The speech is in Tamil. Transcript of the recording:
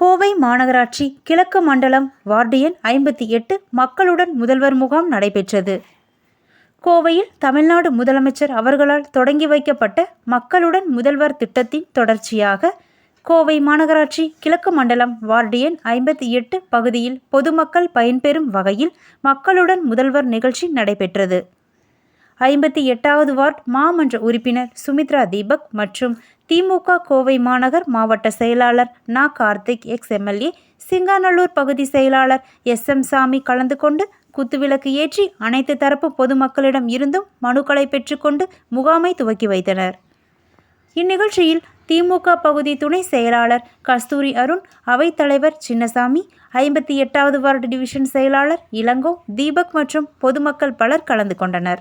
கோவை மாநகராட்சி கிழக்கு மண்டலம் வார்டு எண் ஐம்பத்தி எட்டு மக்களுடன் முதல்வர் முகாம் நடைபெற்றது. கோவையில் தமிழ்நாடு முதலமைச்சர் அவர்களால் தொடங்கி வைக்கப்பட்ட மக்களுடன் முதல்வர் திட்டத்தின் தொடர்ச்சியாக கோவை மாநகராட்சி கிழக்கு மண்டலம் வார்டு எண் ஐம்பத்தி எட்டு பகுதியில் பொதுமக்கள் பயன்பெறும் வகையில் மக்களுடன் முதல்வர் நிகழ்ச்சி நடைபெற்றது. ஐம்பத்தி எட்டாவது வார்டு மாமன்ற உறுப்பினர் சுமித்ரா தீபக் மற்றும் திமுக கோவை மாநகர் மாவட்ட செயலாளர் நா கார்த்திக் எக்ஸ் எம்எல்ஏ சிங்காநல்லூர் பகுதி செயலாளர் எஸ் எம் சாமி கலந்து கொண்டு குத்துவிளக்கு ஏற்றி அனைத்து தரப்பு பொதுமக்களிடம் இருந்தும் மனுக்களை பெற்றுக்கொண்டு முகாமை துவக்கி வைத்தனர். இந்நிகழ்ச்சியில் திமுக பகுதி துணை செயலாளர் கஸ்தூரி அருண் அவைத்தலைவர் சின்னசாமி ஐம்பத்தி எட்டாவது வார்டு டிவிஷன் செயலாளர் இளங்கோ தீபக் மற்றும் பொதுமக்கள் பலர் கலந்து கொண்டனர்.